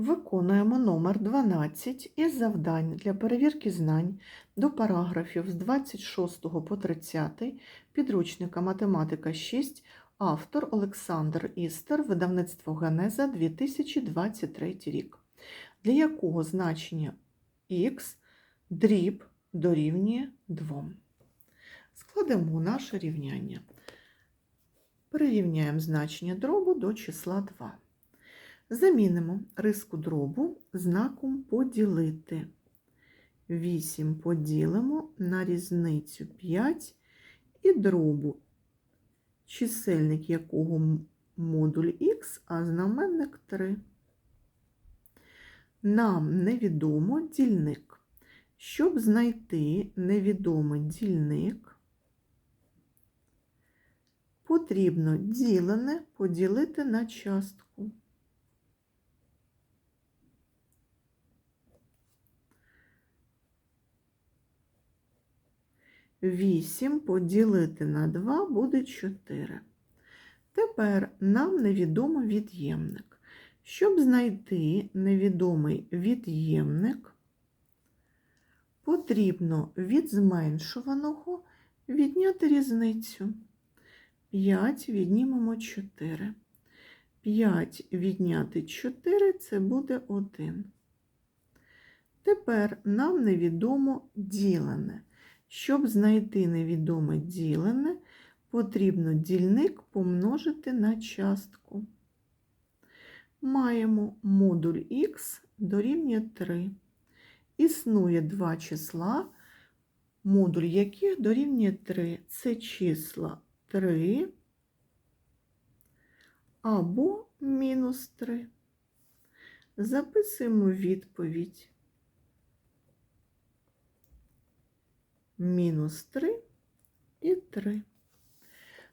Виконуємо номер 12 із завдань для перевірки знань до параграфів з 26 по 30 підручника Математика 6, автор Олександр Істер, видавництво Генеза 2023 рік, для якого значення х дріб дорівнює 2. Складемо наше рівняння. Перерівняємо значення дробу до числа 2. Замінимо риску дробу знаком поділити. 8 поділимо на різницю 5 і дробу, чисельник якого модуль х, а знаменник 3. Нам невідомо дільник. Щоб знайти невідомий дільник, потрібно ділене поділити на частку. Вісім поділити на 2 буде 4. Тепер нам невідомо від'ємник. Щоб знайти невідомий від'ємник, потрібно від зменшуваного відняти різницю. 5 віднімемо 4. 5 відняти 4 це буде 1. Тепер нам невідомо ділене. Щоб знайти невідоме ділене, потрібно дільник помножити на частку. Маємо модуль х дорівнює 3. Існує два числа, модуль яких дорівнює 3. Це числа 3 або мінус 3. Записуємо відповідь. Мінус 3 і 3.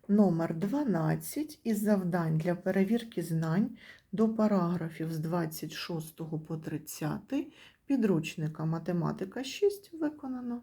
Номер 12 із завдань для перевірки знань до параграфів з 26 по 30 підручника Математика 6 виконано.